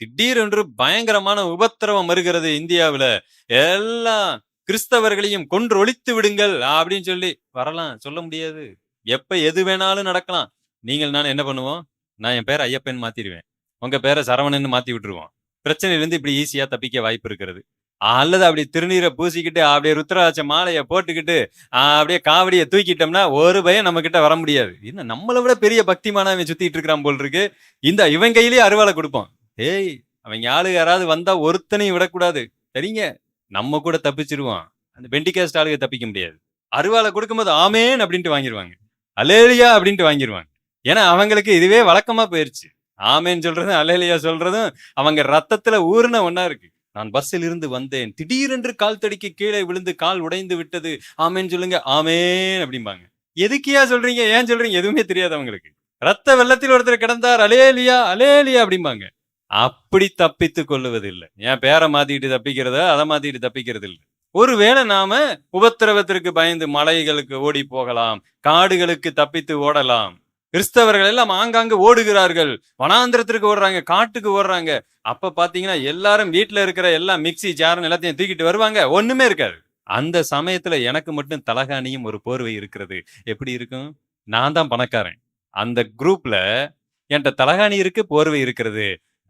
திடீரென்று பயங்கரமான உபத்திரவம் வருகிறது இந்தியாவில். எல்லாம் கிறிஸ்தவர்களையும் கொன்று ஒழித்து விடுங்கள் அப்படின்னு சொல்லி வரலாம். சொல்ல முடியாது. எப்ப எது வேணாலும் நடக்கலாம். நீங்கள் நான் என்ன பண்ணுவோம்? நான் என் பேரை ஐயப்பன் மாத்திடுவேன். உங்க பேரை சரவணன் மாத்தி விட்டுருவோம். பிரச்சனையிலிருந்து இப்படி ஈஸியா தப்பிக்க வாய்ப்பு இருக்கிறது. அல்லது அப்படி திருநீரை பூசிக்கிட்டு அப்படியே ருத்ராட்ச மாலையை போட்டுக்கிட்டு அப்படியே காவடியை தூக்கிட்டோம்னா ஒரு பயம் நம்ம கிட்ட வர முடியாது. இன்னும் நம்மளை விட பெரிய பக்திமானவன் சுத்திட்டு இருக்கிறான் போல் இருக்கு. இந்த இவன் கையிலேயே அருவாளை கொடுப்போம். ஏய் அவங்க ஆளு யாராவது வந்தா ஒருத்தனையும் விடக்கூடாது. சரிங்க? நம்ம கூட தப்பிச்சிருவான். அந்த பெண்டிகாஸ்ட் ஆளுக தப்பிக்க முடியாது. அருவாளை கொடுக்கும்போது ஆமேன் அப்படின்ட்டு வாங்கிடுவாங்க அலேலியா அப்படின்ட்டு வாங்கிடுவாங்க ஏன்னா அவங்களுக்கு இதுவே வழக்கமா போயிருச்சு. ஆமேன்னு சொல்றதும் அலேலியா சொல்றதும் அவங்க ரத்தத்துல ஊர்ன ஒன்னா இருக்கு. நான் பஸ்ஸில் இருந்து வந்தேன். திடீரென்று கால் தடிக்கு கீழே விழுந்து கால் உடைந்து விட்டது. ஆமேன்னு சொல்லுங்க ஆமேன் அப்படிம்பாங்க. எதுக்கியா சொல்றீங்க? ஏன் சொல்றீங்க? எதுவுமே தெரியாது அவங்களுக்கு. ரத்த வெள்ளத்தில் ஒருத்தர் கிடந்தார் அலேலியா அலேலியா அப்படிம்பாங்க. அப்படி தப்பித்து கொள்ளுவதில்லை. என் பேரை மாத்திட்டு தப்பிக்கிறத? அதை மாத்திட்டு தப்பிக்கிறது இல்லை ஒருவேளை நாம உபத்திரவத்திற்கு பயந்து மலைகளுக்கு ஓடி போகலாம் காடுகளுக்கு தப்பித்து ஓடலாம். கிறிஸ்தவர்கள் எல்லாம் ஆங்காங்கு ஓடுகிறார்கள். வனாந்திரத்திற்கு ஓடுறாங்க காட்டுக்கு ஓடுறாங்க. அப்ப பாத்தீங்கன்னா எல்லாரும் வீட்டுல இருக்கிற எல்லா மிக்ஸி ஜாரன் எல்லாத்தையும் தூக்கிட்டு வருவாங்க. ஒண்ணுமே இருக்காது. அந்த சமயத்துல எனக்கு மட்டும் தலகாணியும் ஒரு போர்வை இருக்கிறது. எப்படி இருக்கும்? நான் தான் பணக்காரன். அந்த குரூப்ல என்கிட்ட தலகாணி இருக்கு போர்வை இருக்கிறது.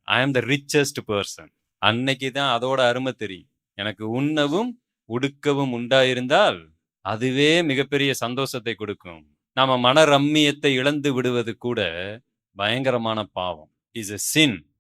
ஐ ஆம் த ரிச்சஸ்ட் பர்சன் அன்னைக்கு தான் அதோட அருமை தெரியும். எனக்கு உண்ணவும் உடுக்கவும் உண்டாயிருந்தால் அதுவே மிகப்பெரிய சந்தோஷத்தை கொடுக்கும். நாம மன ரம்மியத்தை இழந்து விடுவது கூட பயங்கரமான பாவம். Is a sin